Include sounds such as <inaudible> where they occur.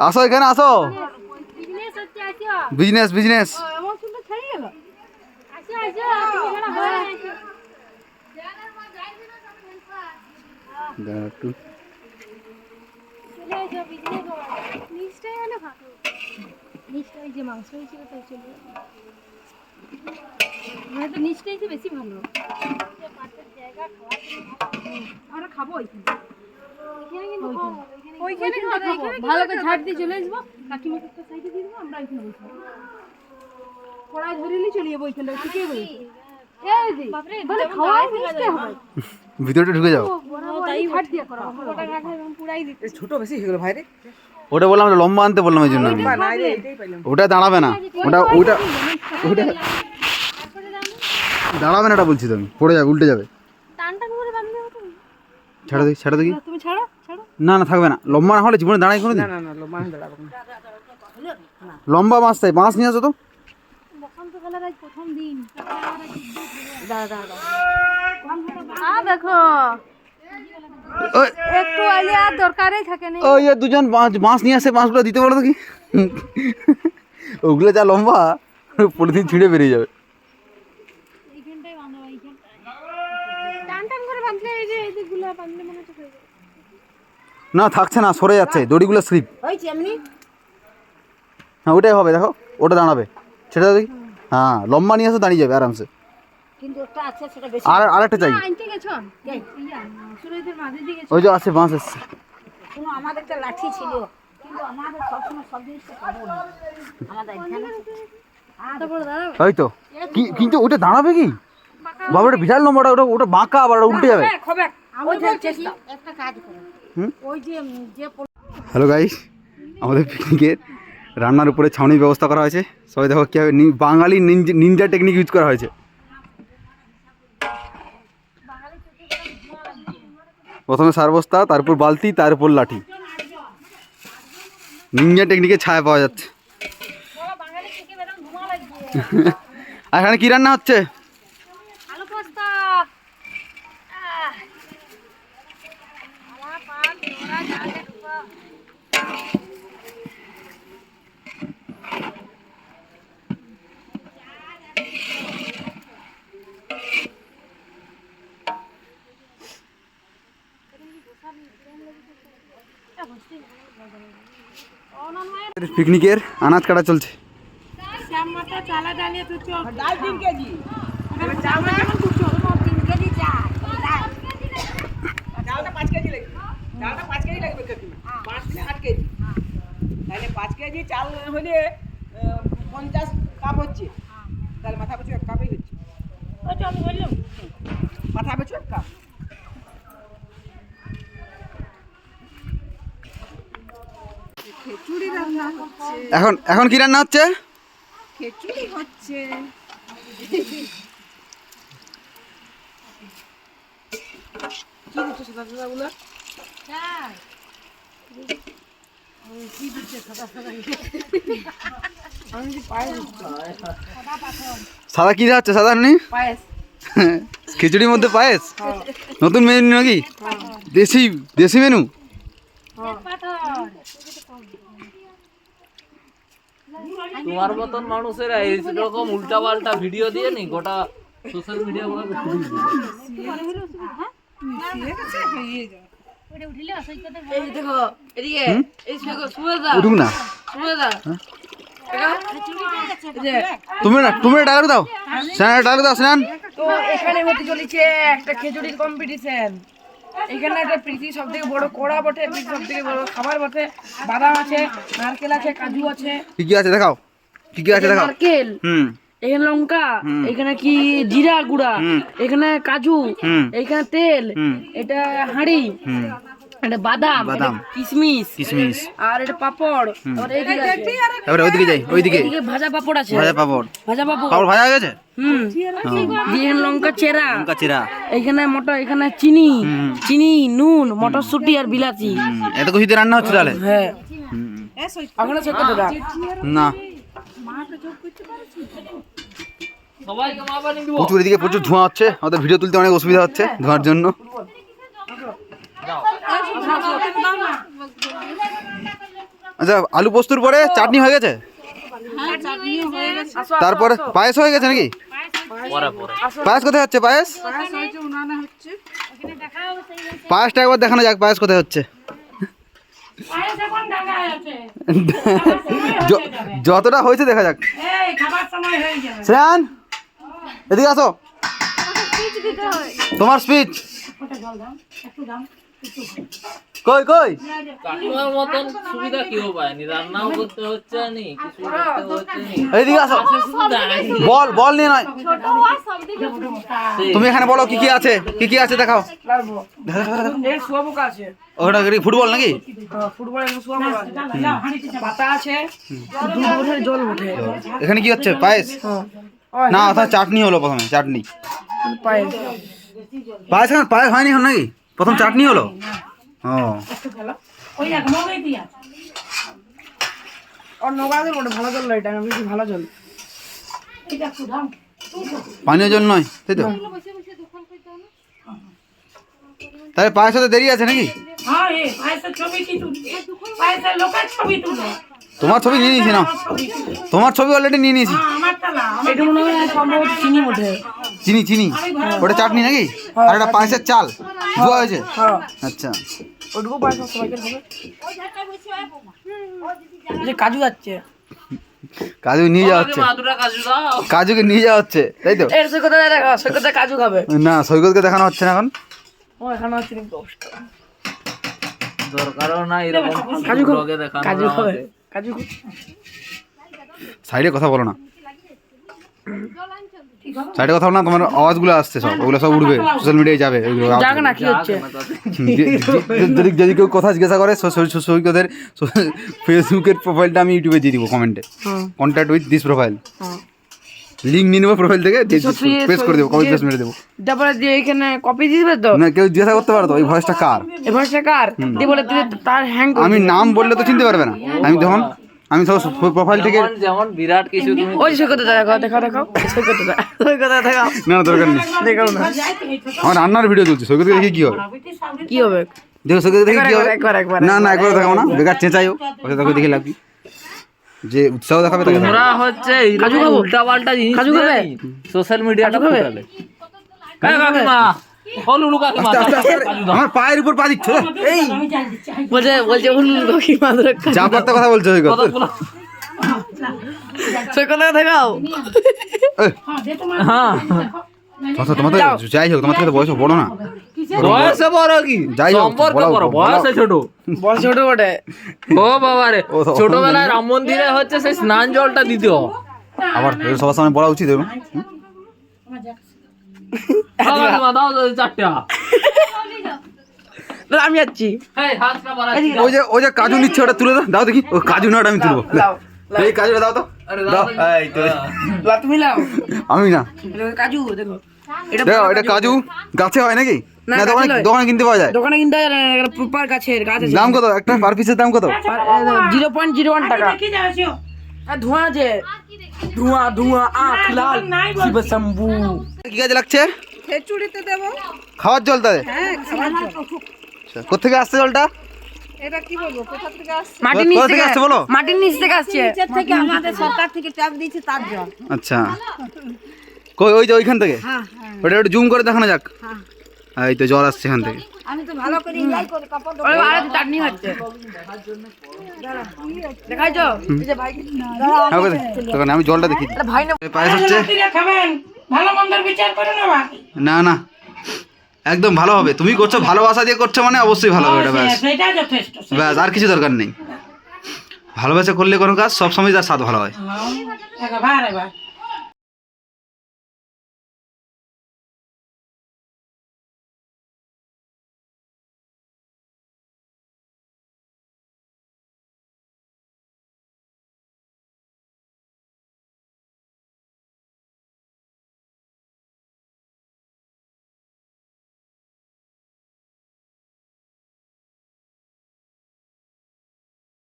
আসো এখানে আসো বিজনেস বিজনেস একটু নিশ্চয়ই যে মাংস হয়েছিল তাই চলে তো নিশ্চয়ই বেশি ভালো। আমরা খাব ওইখানে। ওইখানে কিন্তু খাব, ওইখানে খাব ভালো করে ঝাড় দিয়ে চলে আসব। কাকিমাকে একটা সাইডে দিয়ে দেবো আমরা ওইখানে বসবো। কড়াই ধরে নিয়ে চলে যাব ওইখানটা ঠিকই বলেছি এই যে বলে খাওয়া মিশতে হবে। <laughs> ভিতরটা ঢুকে যাও। ছোট বেশি হয়ে গেল ভাই রে। ওটা বললাম লম্বা আনতে বললাম এই জন্য। ওটা দাঁড়াবে না। ওটা ওটা ওটা দাঁড়াবে না এটা বলছি তো আমি। পড়ে যাবে উল্টে যাবে। ছাড়ো দেখি ছাড়ো দেখি। তুমি ছাড়ো ছাড়ো। না না থাকবে না। লম্বা না হলে জীবনে দাঁড়াই কোনো না না না দাঁড়াবো লম্বা বাঁশ তাই বাঁশ নিয়ে আসো তো। প্রথম দিন দেখো। ওই। একটু আইলে আর দরকারই থাকে না। ওই দুজন বাঁশ বাঁশ নিয়ে আসে বাঁশগুলো দিতে পারো দেখি। ওগুলো যা লম্বা পলিথিন ছিঁড়ে বেরিয়ে যাবে এইখানটাই বাঁধা এইখানটায় টান টান করে বাঁধলে এই যে এই দিকগুলো বাঁধলে মনে হচ্ছে হয়ে যাবে না থাকছে না সরে যাচ্ছে দড়িগুলো স্লিপ হ্যাঁ ওটাই হবে দেখো ওটা দাঁড়াবে। সেটা দেখি। হ্যাঁ লম্বা নিয়ে আসো দাঁড়িয়ে যাবে আরামসে। কিন্তু একটা আছে সেটা বেশি। আর আরেকটা চাই। ওই যে আছে বাঁশ এসছে। আমাদের একটা লাঠি ছিল। কিন্তু আমাদের সবসময় সব জিনিস পাবো না। আমাদের এখানে। তারপর দাঁড়াও ওই তো। কি- কিন্তু ওটা দাঁড়াবে কি? বাবা ওটা বিশাল লম্বা ওটা ওটা বাঁকা আবার উল্টে যাবে। ওই যে চেষ্টা। একটা কাজ করো। হুম? ওই যে যে হ্যালো গাইস আমাদের পিকনিকের রান্নার উপরে ছাউনির ব্যবস্থা করা হয়েছে। সবাই দেখো কীভাবে নি- Bangali ninja ninja technique use করা হয়েছে। প্রথমে সার বস্তা তারপর বালতি তারপর লাঠি। নিনজা টেকনিকের ছায়া পাওয়া যাচ্ছে। <laughs> আর এখানে কি রান্না হচ্ছে? পিকনিকের আনাজ কাটা চলছে। ডাল তিন কেজি। ডালটা পাঁচ কেজি লাগবে। ডালটা পাঁচ কেজি লাগবে কাকিমা পাঁচ দিলে আট কেজি। তাহলে পাঁচ কেজি চাল হলে পঞ্চাশ কাপ হচ্ছে। তাহলে মাথা পিছু এক কাপই হচ্ছে। মাথা পিছু এক কাপ খিচুড়ি রান্না হচ্ছে। এখন এখন কি রান্না হচ্ছে? খিচুড়ি হচ্ছে। কি দিচ্ছে সাদা সাদা গুলো? কি পায়ে সাদা কি হচ্ছে সাদা নি <laughs> খিচুড়ির মধ্যে পায়েস? নতুন মেনু নাকি? দেশি দেশি মেনু তোমার মতন মানুষেরা এইরকম উল্টা পাল্টা ভিডিও দিয়ে নি গোটা সোশ্যাল মিডিয়া গুলো ওটা উঠিলে অসহ্যতে এই যে দেখো এদিকে এই দেখো সুবেদা উঠুক না। সুবেদা তুমি না তুমি ডায়লগ দাও। স্নান ডায়লগ দাও স্নান। তো এখানে হতে চলেছে একটা খেচুড়ির কম্পিটিশন এখানে একটা প্রীতি সব থেকে বড় কড়া বটে প্রীতি সব থেকে বড় খাবার বটে। বাদাম আছে নারকেল আছে কাজু আছে। কি কি আছে দেখাও। কি কি আছে দেখাও নারকেল হুম। এখানে লঙ্কা এখানে কি জিরা গুঁড়া এখানে কাজু। এখানে তেল। এটা হাঁড়ি এটা বাদাম বাদাম। কিশমিশ কিশমিশ আর এটা পাপড় এবারে ওইদিকে যাই ওইদিকে। ভাজা পাপড় আছে। ভাজা পাপড়। ভাজা পাপড়। পাপড় ভাজা হয়ে গেছে? হুম। দিয়ে লঙ্কা চেরা। লঙ্কা চিরা। এখানে মটর এখানে চিনি। চিনি নুন মটরশুটি আর বিলাতি। এত কিছু দিয়ে রান্না হচ্ছে তাহলে? হ্যাঁ। না। প্রচুর এদিকে প্রচুর ধোঁয়া হচ্ছে আমাদের ভিডিও তুলতে অনেক অসুবিধা হচ্ছে ধোঁয়ার জন্য। আচ্ছা আলু পোস্তুর পরে চাটনি হয়ে গেছে? তারপরে পায়েস হয়ে গেছে নাকি? পরে পরে পায়েস কোথায় হচ্ছে পায়েস? পায়েসটা একবার দেখানো যাক পায়েস কোথায় হচ্ছে। যতটা হয়েছে দেখা যাক। শ্রেয়ান এদিকে আসো। তোমার স্পিচ কই কই? কাকিমার মতন সুবিধা কেউ পায়নি রান্নাও করতে হচ্ছে নি কিছু করতে হচ্ছে নি এদিকে আসো। বল বল নিয়ে নয়। তুমি এখানে বলো কি কি আছে? কি কি আছে দেখাও। ওখানে কি ফুটবল নাকি? ফুটবল এর শুয়াপোকা আছে। পাতা আছে। জল ওঠে এখানে কি হচ্ছে? পায়েস? হ্যাঁ। না অর্থাৎ চাটনি হলো প্রথমে চাটনি। পায়ে পায়েস এখন পায়েস হয়নি এখন নাকি? প্রথম চাটনি হলো? ও। ভালো জল পানীয় জল নয় তাই তো? তাহলে হতে দেরি আছে নাকি? তোমার ছবি নিয়ে নিয়েছি না তোমার ছবি অলরেডি নিয়ে নিয়েছি। হয় চিনি চিনি ওটা চাটনি নাকি? আর এটা পায়েসের চাল। ধোয়া হয়েছে? হ্যাঁ। আচ্ছা। ওটুকু পায়েস সবাইকে হবে যে কাজু যাচ্ছে কাজু নিয়ে যাওয়া হচ্ছে। কাজুকে নিয়ে যাওয়া হচ্ছে তাই তো? এর সৈকতে কাজু খাবে। না সৈকতকে দেখানো হচ্ছে না এখন। ও এখানে আছে দরকারও না এরকম কাজু খাবে। কাজু খাবে। কাজু সাইডে কথা বলো না। সাইডে কথা না তোমার আওয়াজগুলো আসছে সব ওগুলো সব উঠবে সোশ্যাল মিডিয়ায় যাবে যাক না কি হচ্ছে? যে- যে- যদি যদি কেউ কথা জিজ্ঞাসা করে সৈকতের ফেসবুকের প্রোফাইলটা আমি ইউটিউবে দিয়ে দিব কমেন্টে contact with this profile link নিয়ে নেব প্রোফাইল থেকে পেস্ট করে দেবো কপি পেস্ট মেরে দেবো। তারপরে দিয়ে এখানে কপি দিবে তো? না কেউ জিজ্ঞাসা করতে পারো তো এই ভয়েসটা কার? এবার সে কার? দিয়ে বলে তার হ্যাং আমি নাম বললে তো চিনতে পারবে না। আমি তখন আমি সব প্রোফাইল থেকে যেমন- বিরাট কিছু তুমি ওই সৈকতে দেখাও দেখাও দেখাও সৈকতে দেখাও সৈকতে দেখাও না না দরকার নেই দেখাও না আমার রান্নার ভিডিও চলছে সৈকত দেখে কি হবে কি হবে দেখো সৈকত দেখে কি হবে একবার, একবার, না না একবার দেখাও না বেকার চেঁচাইও ওকে দেখো দেখে লাভ কি? যে উৎসাহ দেখাবে তাকে। তোমরা হচ্ছে কাজু খাব? উল্টা পাল্টা জিনিস কাজু খাবে? সোশ্যাল মিডিয়াটা কাজু খাবে? আস্তে কাজু দাও। আমার পায়ের উপর পা দিচ্ছ এই। বলছে বলছে উল্লু কি মাদুর যা পারতে কথা বলছো সৈকত হ্যাঁ। কথা তোমার যাই হোক তোমার থেকে বয়স বড় না। বয়সে বড় কি? যাই হোক। বয়সে ছোট বটে। ও বাবা রে ও ছোটবেলায় রাম মন্দিরে হচ্ছে সেই স্নান জলটা দিত। আবার সবার সামনে বলা উচিত <laughs> আমি যাচ্ছি। ওই যে ওই যে কাজু নিচ্ছে ওটা তুলে দাও দাও দেখি। ওই কাজু না আমি তুলবো। এই কাজুটা দাও তো। আরে দাও দাও। এই তো। লাও, তুমি লাও আমি না। এটা কাজু দেখো। দেখো এটা কাজু। গাছে হয় নাকি? না, দোকানে দোকানে কিনতে পাওয়া যায়। দোকানে কিনতে না প্রপার গাছের গাছ দাম কত? একটা পার পিসের দাম কত? জিরো পয়েন্ট জিরো ওয়ান টাকা। ধোঁয়া আছে। ধোঁয়া ধোঁয়া আখ লাল শিব শম্ভু। কি কাজে লাগছে? খেচুড়িতে দেবো। খাওয়ার জল তাদের হ্যাঁ জল। আচ্ছা, কোথেকে আসছে জলটা? এটা কি বলব কোথা থেকে আসছে? মাটির কোথা নিচ থেকে থেকে আসছে বলো? মাটির নিচ থেকে আসছে। নিচের থেকে আমাদের সরকার থেকে ট্যাপ দিয়েছে তার জল। আচ্ছা। কই ওই যে ওইখান থেকে? হ্যাঁ ওটা একটু জুম করে দেখানো যাক। এই তো জল আসছে এখান থেকে। আমি তো ভালো করে ইলাই করে কাপড় ওই আর চাটনি হচ্ছে দেখাইছো? এই যে ভাই হ্যাঁ, ওই দে- দোকানে আমি জলটা দেখি। ভাই না। পায়েস হচ্ছে। না না। একদম ভালো হবে। তুমি করছ ভালোবাসা দিয়ে করছ মানে অবশ্যই ভালো হবে এটা ব্যাস। ব্যাস আর কিছু দরকার নেই। ভালোবাসা করলে কোনো কাজ সবসময় তার স্বাদ ভালো হয়।